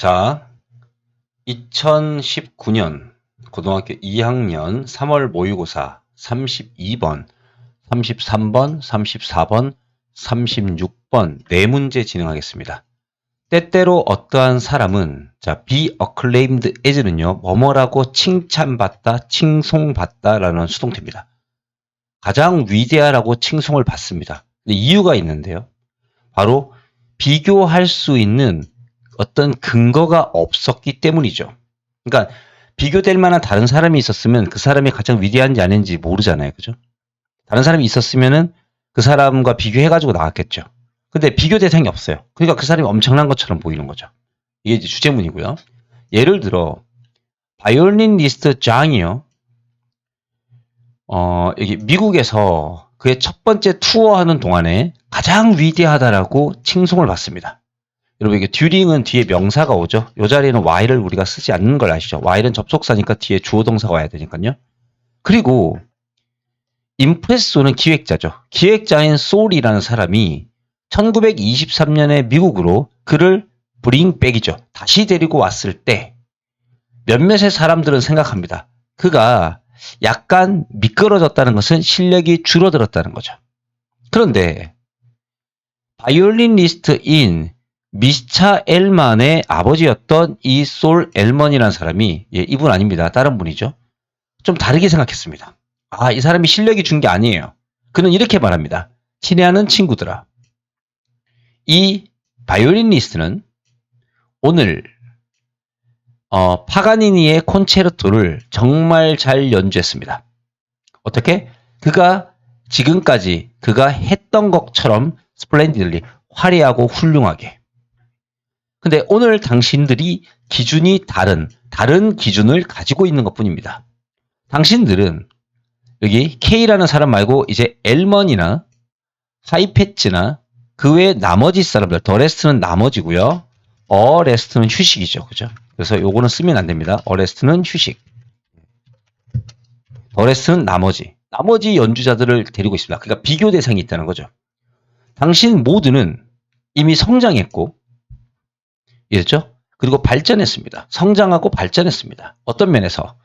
자, 2019년 고등학교 2학년 3월 모의고사 32번, 33번, 34번, 36번 네 문제 진행하겠습니다. 때때로 어떠한 사람은 자, be acclaimed as는요. 뭐뭐라고 칭찬받다, 칭송받다라는 수동태입니다. 가장 위대하라고 칭송을 받습니다. 이유가 있는데요. 바로 비교할 수 있는 어떤 근거가 없었기 때문이죠. 그러니까 비교될 만한 다른 사람이 있었으면 그 사람이 가장 위대한지 아닌지 모르잖아요. 그죠? 다른 사람이 있었으면은 그 사람과 비교해가지고 나왔겠죠. 근데 비교 대상이 없어요. 그러니까 그 사람이 엄청난 것처럼 보이는 거죠. 이게 이제 주제문이고요. 예를 들어, 바이올린 리스트 장이요. 어, 여기 미국에서 그의 첫 번째 투어하는 동안에 가장 위대하다라고 칭송을 받습니다. 여러분 이게 듀링은 뒤에 명사가 오죠. 이 자리에는 while을 우리가 쓰지 않는 걸 아시죠? while은 접속사니까 뒤에 주어 동사가 와야 되니까요. 그리고 임프레소는 기획자죠. 기획자인 소울이라는 사람이 1923년에 미국으로 그를 브링백이죠. 다시 데리고 왔을 때 몇몇의 사람들은 생각합니다. 그가 약간 미끄러졌다는 것은 실력이 줄어들었다는 거죠. 그런데 바이올리니스트인 미스차 엘만의 아버지였던 이 솔 엘먼이라는 사람이 예, 이분 아닙니다. 다른 분이죠. 좀 다르게 생각했습니다. 아, 이 사람이 실력이 준 게 아니에요. 그는 이렇게 말합니다. 친애하는 친구들아. 이 바이올리니스트는 오늘 어, 파가니니의 콘체르토를 정말 잘 연주했습니다. 어떻게? 그가 지금까지 그가 했던 것처럼 스플렌디들리 화려하고 훌륭하게. 근데 오늘 당신들이 기준이 다른 다른 기준을 가지고 있는 것 뿐입니다. 당신들은 여기 K라는 사람 말고 이제 엘먼이나 하이패치나 그 외 나머지 사람들 더 레스트는 나머지고요. 어 레스트는 휴식이죠. 그죠? 그래서 요거는 쓰면 안 됩니다. 어 레스트는 휴식. 더 레스트는 나머지. 나머지 연주자들을 데리고 있습니다. 그러니까 비교 대상이 있다는 거죠. 당신 모두는 이미 성장했고 이랬죠? 그리고 발전했습니다. 성장하고 발전했습니다. 어떤 면에서?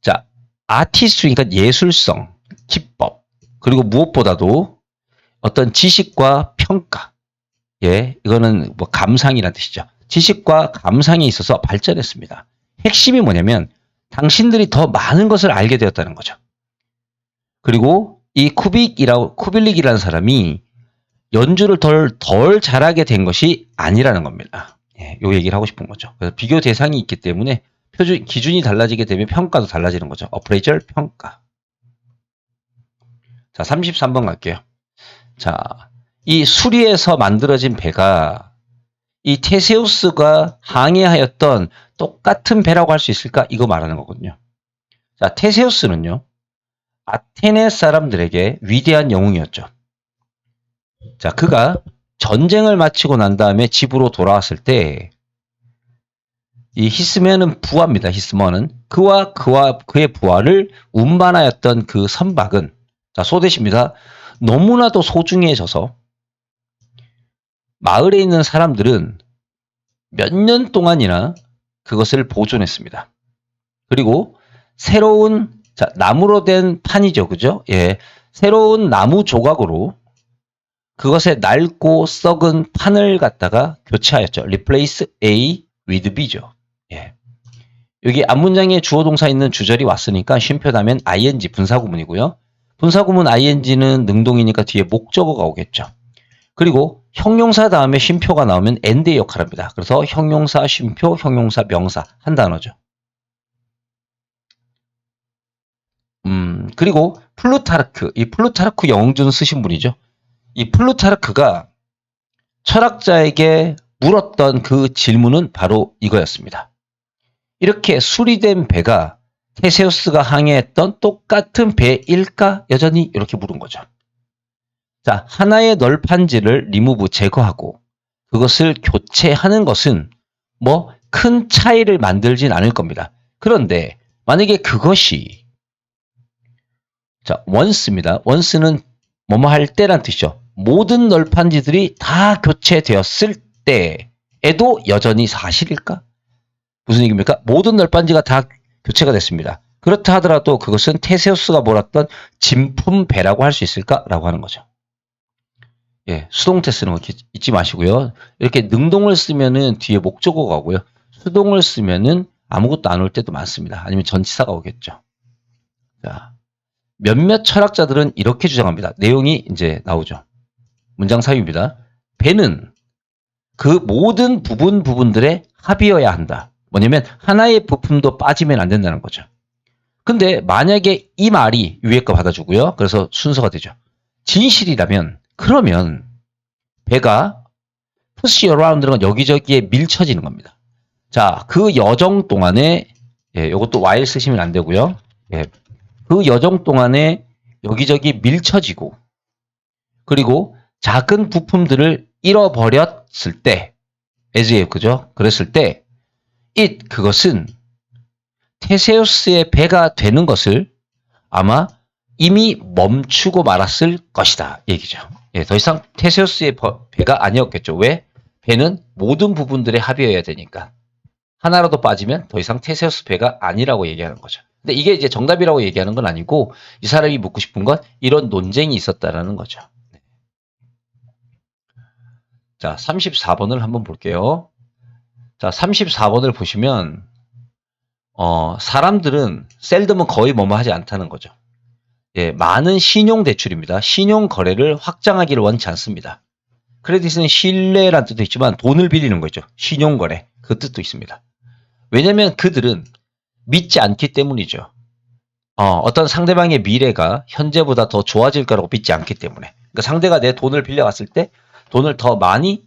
자, 아티스트, 그러니까 예술성, 기법, 그리고 무엇보다도 어떤 지식과 평가. 예, 이거는 뭐 감상이라는 뜻이죠. 지식과 감상에 있어서 발전했습니다. 핵심이 뭐냐면 당신들이 더 많은 것을 알게 되었다는 거죠. 그리고 이 쿠빅이라고, 쿠빌릭이라는 사람이 연주를 덜, 덜 잘하게 된 것이 아니라는 겁니다. 예, 요 얘기를 하고 싶은 거죠. 그래서 비교 대상이 있기 때문에 표준, 기준이 달라지게 되면 평가도 달라지는 거죠. 어프레이절 평가. 자, 33번 갈게요. 자, 이 수리에서 만들어진 배가 이 테세우스가 항해하였던 똑같은 배라고 할 수 있을까? 이거 말하는 거거든요. 자, 테세우스는요, 아테네 사람들에게 위대한 영웅이었죠. 자, 그가 전쟁을 마치고 난 다음에 집으로 돌아왔을 때, 이 히스면은 부하입니다. 히스먼은 그와 그와 그의 부하를 운반하였던 그 선박은 자 소대시입니다. 너무나도 소중해져서 마을에 있는 사람들은 몇 년 동안이나 그것을 보존했습니다. 그리고 새로운 자 나무로 된 판이죠, 그죠? 예, 새로운 나무 조각으로 그것에 낡고 썩은 판을 갖다가 교체하였죠. Replace A with B죠. 예. 여기 앞문장에 주어 동사 있는 주절이 왔으니까 쉼표다면 ing 분사구문이고요. 분사구문 ing는 능동이니까 뒤에 목적어가 오겠죠. 그리고 형용사 다음에 쉼표가 나오면 end의 역할을 합니다. 그래서 형용사, 쉼표, 형용사, 명사 한 단어죠. 음, 그리고 플루타르크, 이 플루타르크 영웅준 쓰신 분이죠. 이 플루타르크가 철학자에게 물었던 그 질문은 바로 이거였습니다. 이렇게 수리된 배가 테세우스가 항해했던 똑같은 배일까? 여전히 이렇게 물은 거죠. 자, 하나의 널판지를 리무브 제거하고 그것을 교체하는 것은 뭐 큰 차이를 만들진 않을 겁니다. 그런데 만약에 그것이 자, once입니다. once는 뭐뭐 할 때란 뜻이죠. 모든 널판지들이 다 교체되었을 때에 에도 여전히 사실일까? 무슨 얘기입니까? 모든 널빤지가 다 교체가 됐습니다. 그렇다 하더라도 그것은 테세우스가 몰았던 진품 배라고 할 수 있을까라고 하는 거죠. 예, 수동태 쓰는 거 잊- 잊지 마시고요. 이렇게 능동을 쓰면은 뒤에 목적어가 오고요. 수동을 쓰면은 아무것도 안 올 때도 많습니다. 아니면 전치사가 오겠죠. 자, 몇몇 철학자들은 이렇게 주장합니다. 내용이 이제 나오죠. 문장 사유입니다. 배는 그 모든 부분 부분들의 합이어야 한다. 뭐냐면 하나의 부품도 빠지면 안 된다는 거죠. 근데 만약에 이 말이 위에 거 받아주고요. 그래서 순서가 되죠. 진실이라면 그러면 배가 push around는 여기저기에 밀쳐지는 겁니다. 자, 그 여정 동안에 예, 요것도 while 쓰시면 안 되고요. 예, 그 여정 동안에 여기저기 밀쳐지고 그리고 작은 부품들을 잃어버렸을 때 as 그죠? 그랬을 때 it 그것은 테세우스의 배가 되는 것을 아마 이미 멈추고 말았을 것이다 얘기죠. 예, 더 이상 테세우스의 버- 배가 아니었겠죠. 왜? 배는 모든 부분들의 합이어야 되니까 하나라도 빠지면 더 이상 테세우스 배가 아니라고 얘기하는 거죠. 근데 이게 이제 정답이라고 얘기하는 건 아니고 이 사람이 묻고 싶은 건 이런 논쟁이 있었다라는 거죠. 네. 자, 34번을 한번 볼게요. 자, 34번을 보시면 어, 사람들은 셀덤은 거의 뭐뭐 하지 않다는 거죠. 예, 많은 신용 대출입니다. 신용 거래를 확장하기를 원치 않습니다. 크레딧은 신뢰란 뜻도 있지만 돈을 빌리는 거죠. 신용 거래 그 뜻도 있습니다. 왜냐하면 그들은 믿지 않기 때문이죠. 어, 어떤 상대방의 미래가 현재보다 더 좋아질 거라고 믿지 않기 때문에. 그러니까 상대가 내 돈을 빌려왔을 때 돈을 더 많이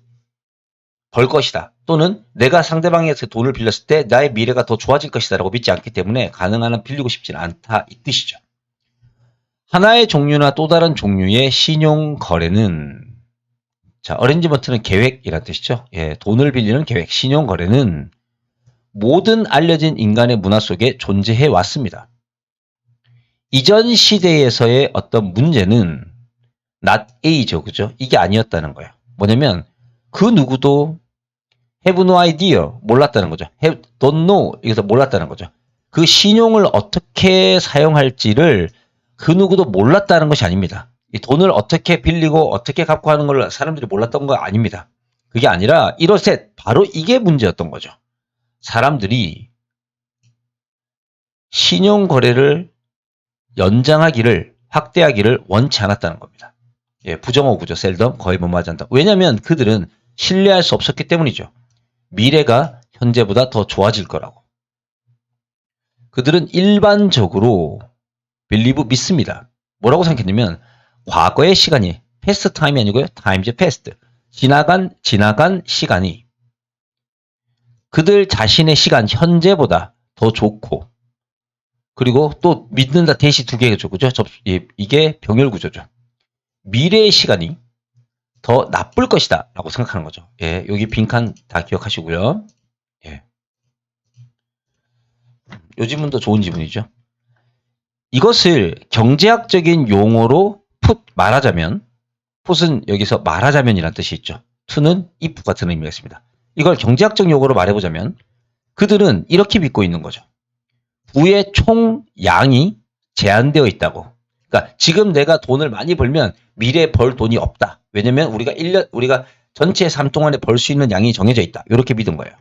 벌 것이다. 또는 내가 상대방에게 돈을 빌렸을 때 나의 미래가 더 좋아질 것이다 라고 믿지 않기 때문에 가능한 한 빌리고 싶지는 않다 이 뜻이죠. 하나의 종류나 또 다른 종류의 신용 거래는 자 어렌지먼트는 계획이란 뜻이죠. 예, 돈을 빌리는 계획, 신용 거래는 모든 알려진 인간의 문화 속에 존재해 왔습니다. 이전 시대에서의 어떤 문제는 not A죠, 그죠? 이게 아니었다는 거예요. 뭐냐면 그 누구도 have no idea 몰랐다는 거죠. have don't know 여기서 몰랐다는 거죠. 그 신용을 어떻게 사용할지를 그 누구도 몰랐다는 것이 아닙니다. 이 돈을 어떻게 빌리고 어떻게 갚고 하는 걸 사람들이 몰랐던 거 아닙니다. 그게 아니라 이렇듯 바로 이게 문제였던 거죠. 사람들이 신용 거래를 연장하기를 확대하기를 원치 않았다는 겁니다. 예, 부정어 구조 셀덤 거의 못 맞았다. 왜냐하면 그들은 신뢰할 수 없었기 때문이죠. 미래가 현재보다 더 좋아질 거라고. 그들은 일반적으로 빌리브 믿습니다. 뭐라고 생각했냐면 과거의 시간이 패스트 타임이 아니고요. 타임즈 패스트. 지나간 지나간 시간이 그들 자신의 시간 현재보다 더 좋고 그리고 또 믿는다 대시 두 개죠. 그죠? 접, 예, 이게 병렬 구조죠. 미래의 시간이 더 나쁠 것이다 라고 생각하는 거죠. 예, 여기 빈칸 다 기억하시고요. 예. 요 지문도 좋은 지문이죠. 이것을 경제학적인 용어로 풋 말하자면 풋은 여기서 말하자면이란 뜻이 있죠. 투는 if 같은 의미가 있습니다. 이걸 경제학적 용어로 말해보자면 그들은 이렇게 믿고 있는 거죠. 부의 총 양이 제한되어 있다고. 그러니까 지금 내가 돈을 많이 벌면 미래에 벌 돈이 없다. 왜냐면 우리가 1년 우리가 전체 삶 동안에 벌 수 있는 양이 정해져 있다. 이렇게 믿은 거예요.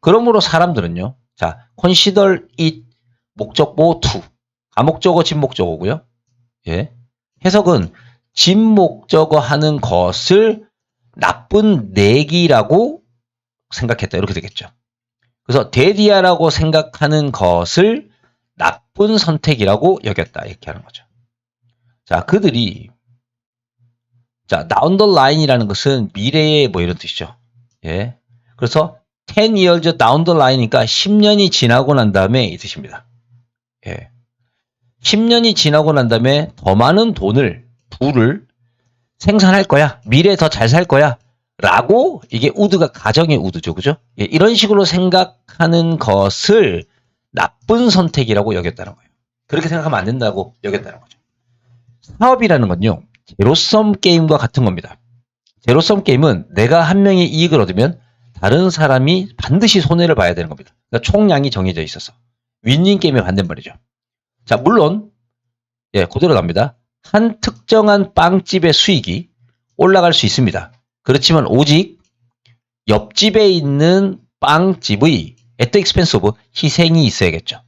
그러므로 사람들은요. 자, consider it 목적 보 to. 가목적어 진목적어고요. 예. 해석은 진목적어 하는 것을 나쁜 내기라고 생각했다. 이렇게 되겠죠. 그래서 데디아라고 생각하는 것을 나쁜 선택이라고 여겼다. 이렇게 하는 거죠. 자, 그들이 자, the line이라는 것은 미래의 뭐 이런 뜻이죠. 예. 그래서 10 years down the line이니까 10년이 지나고 난 다음에 이 뜻입니다. 예. 10년이 지나고 난 다음에 더 많은 돈을, 부를 생산할 거야. 미래에 더 잘 살 거야. 라고 이게 우드가 가정의 우드죠. 그죠? 예, 이런 식으로 생각하는 것을 나쁜 선택이라고 여겼다는 거예요. 그렇게 생각하면 안 된다고 여겼다는 거죠. 사업이라는 건요. 제로섬 게임과 같은 겁니다. 제로섬 게임은 내가 한 명의 이익을 얻으면 다른 사람이 반드시 손해를 봐야 되는 겁니다. 그러니까 총량이 정해져 있어서 윈윈 게임의 반대말이죠. 자, 물론 예, 그대로 갑니다. 한 특정한 빵집의 수익이 올라갈 수 있습니다. 그렇지만 오직 옆집에 있는 빵집의 at the expense of 희생이 있어야겠죠.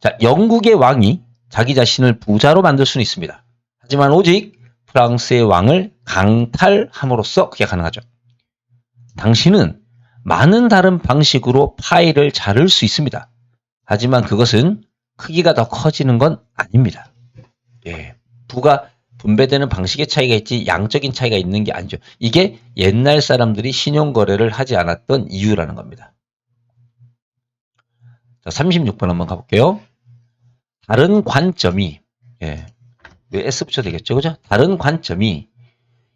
자, 영국의 왕이 자기 자신을 부자로 만들 수는 있습니다. 하지만 오직 프랑스의 왕을 강탈함으로써 그게 가능하죠. 당신은 많은 다른 방식으로 파일을 자를 수 있습니다. 하지만 그것은 크기가 더 커지는 건 아닙니다. 예. 부가 분배되는 방식의 차이가 있지 양적인 차이가 있는 게 아니죠. 이게 옛날 사람들이 신용거래를 하지 않았던 이유라는 겁니다. 자, 36번 한번 가볼게요. 다른 관점이, 예. 왜 S 붙여야 되겠죠? 그죠? 다른 관점이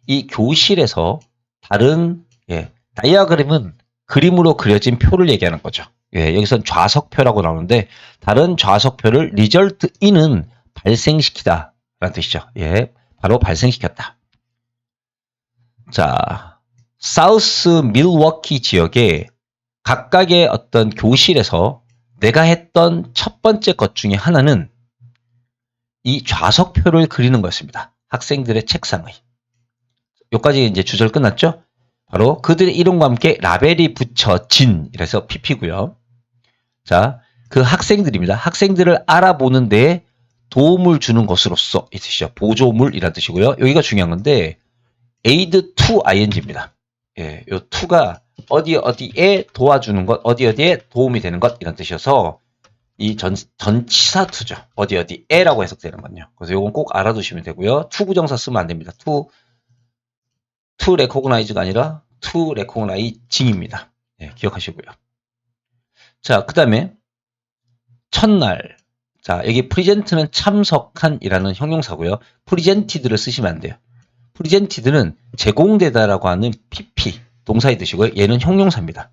이 교실에서 다른, 예. 다이아그램은 그림으로 그려진 표를 얘기하는 거죠. 예. 여기선 좌석표라고 나오는데 다른 좌석표를 리절트 인은 발생시키다. 라는 뜻이죠. 예. 바로 발생시켰다. 자, 사우스 밀워키 지역에 각각의 어떤 교실에서 내가 했던 첫 번째 것 중에 하나는 이 좌석표를 그리는 거였습니다. 학생들의 책상의. 여기까지 이제 주절 끝났죠? 바로 그들의 이름과 함께 라벨이 붙여진 이래서 PP고요. 자, 그 학생들입니다. 학생들을 알아보는 데 도움을 주는 것으로서 이 뜻이죠. 보조물이라는 뜻이고요. 여기가 중요한 건데 aid to ing입니다. 예, 요 to가 어디 어디에 도와주는 것, 어디 어디에 도움이 되는 것 이런 뜻이어서 이 전, 전치사 to죠. 어디 어디에라고 해석되는 건요. 그래서 요건 꼭 알아두시면 되고요. to 부정사 쓰면 안 됩니다. to recognize가 아니라 to recognizing입니다. 예, 기억하시고요. 자, 그 다음에 첫날 자, 여기 프리젠트는 참석한이라는 형용사고요. 프리젠티드를 쓰시면 안 돼요. 프리젠티드는 제공되다라고 하는 PP 동사의 뜻이고요. 얘는 형용사입니다.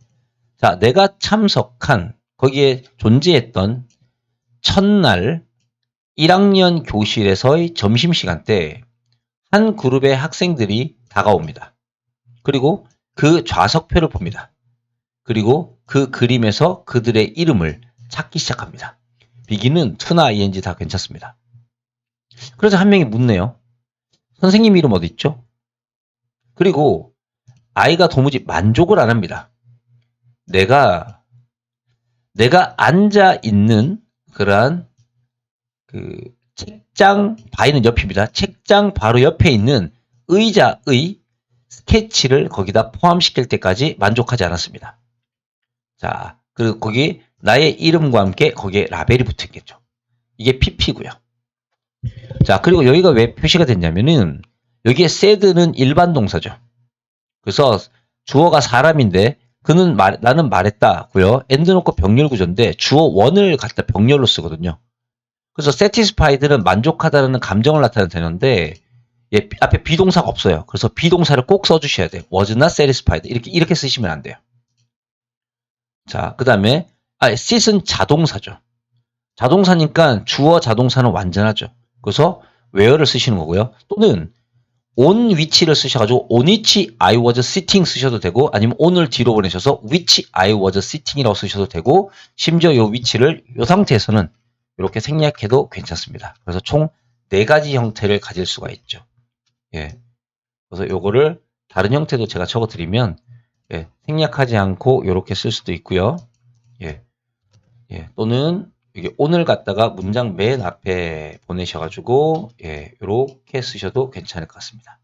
자, 내가 참석한 거기에 존재했던 첫날 1학년 교실에서의 점심시간 때 한 그룹의 학생들이 다가옵니다. 그리고 그 좌석표를 봅니다. 그리고 그 그림에서 그들의 이름을 찾기 시작합니다. 비기는 투나 ing 다 괜찮습니다. 그래서 한 명이 묻네요. 선생님 이름 어디 있죠? 그리고 아이가 도무지 만족을 안 합니다. 내가 내가 앉아 있는 그러한 그 책장 바위는 옆입니다. 책장 바로 옆에 있는 의자의 스케치를 거기다 포함시킬 때까지 만족하지 않았습니다. 자, 그리고 거기 나의 이름과 함께 거기에 라벨이 붙었겠죠. 이게 PP고요. 자, 그리고 여기가 왜 표시가 됐냐면은 여기에 said는 일반 동사죠. 그래서 주어가 사람인데 그는 말, 나는 말했다고요. end 놓고 병렬 구조인데 주어 원을 갖다 병렬로 쓰거든요. 그래서 satisfied는 만족하다는 감정을 나타내는 단어인데 예, 앞에 비동사가 없어요. 그래서 비동사를 꼭 써주셔야 돼요. was not satisfied 이렇게 이렇게 쓰시면 안 돼요. 자, 그 다음에 아, sit은 자동사죠. 자동사니까 주어 자동사는 완전하죠. 그래서 where를 쓰시는 거고요. 또는 on 위치를 쓰셔가지고 on which I was sitting 쓰셔도 되고 아니면 on을 뒤로 보내셔서 which I was sitting이라고 쓰셔도 되고 심지어 이 위치를 이 상태에서는 이렇게 생략해도 괜찮습니다. 그래서 총 네 가지 형태를 가질 수가 있죠. 예. 그래서 요거를 다른 형태도 제가 적어드리면 예, 생략하지 않고 이렇게 쓸 수도 있고요. 예. 예, 또는 여기 오늘 갖다가 문장 맨 앞에 보내셔가지고 예, 이렇게 쓰셔도 괜찮을 것 같습니다.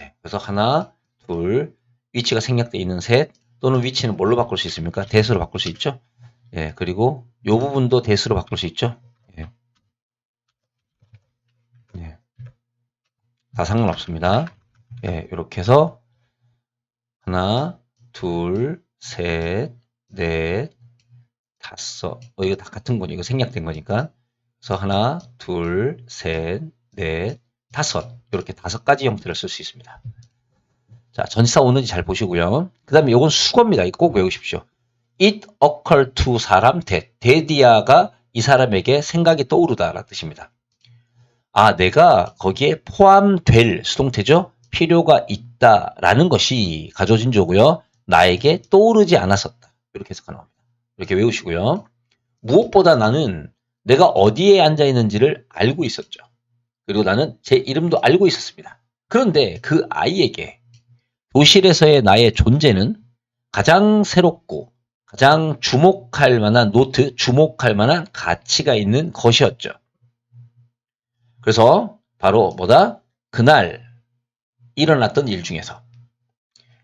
예, 그래서 하나, 둘, 위치가 생략되어 있는 셋 또는 위치는 뭘로 바꿀 수 있습니까? 대수로 바꿀 수 있죠. 예, 그리고 이 부분도 대수로 바꿀 수 있죠. 예. 예. 다 상관없습니다. 예, 이렇게 해서 하나, 둘, 셋, 넷, 다섯. 어, 이거 다 같은 거니. 이거 생략된 거니까. 그래서 하나, 둘, 셋, 넷, 다섯. 이렇게 다섯 가지 형태를 쓸 수 있습니다. 자, 전치사 오는지 잘 보시고요. 그 다음에 이건 수거입니다. 꼭 외우십시오. It occurred to 사람 that. 데디아가 이 사람에게 생각이 떠오르다라는 뜻입니다. 아, 내가 거기에 포함될 수동태죠? 필요가 있다라는 것이 가져진 조고요. 나에게 떠오르지 않았었다. 이렇게 해석하는 겁니다. 이렇게 외우시고요. 무엇보다 나는 내가 어디에 앉아 있는지를 알고 있었죠. 그리고 나는 제 이름도 알고 있었습니다. 그런데 그 아이에게 교실에서의 나의 존재는 가장 새롭고 가장 주목할 만한 노트, 주목할 만한 가치가 있는 것이었죠. 그래서 바로 뭐다? 그날 일어났던 일 중에서.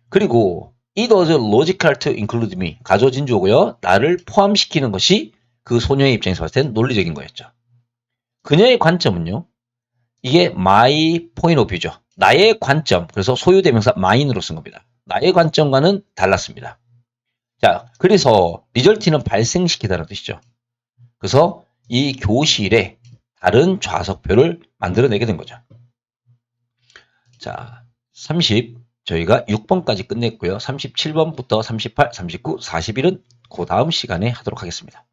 그리고 it was logical to include me. 가조진주어고요. 나를 포함시키는 것이 그 소녀의 입장에서 봤을 땐 논리적인 거였죠. 그녀의 관점은요. 이게 my point of view죠. 나의 관점. 그래서 소유대명사 mine으로 쓴 겁니다. 나의 관점과는 달랐습니다. 자, 그래서 리절티는 발생시키다라는 뜻이죠. 그래서 이 교실에 다른 좌석표를 만들어내게 된 거죠. 자, 30 저희가 6번까지 끝냈고요. 37번부터 38, 39, 41은 그 다음 시간에 하도록 하겠습니다.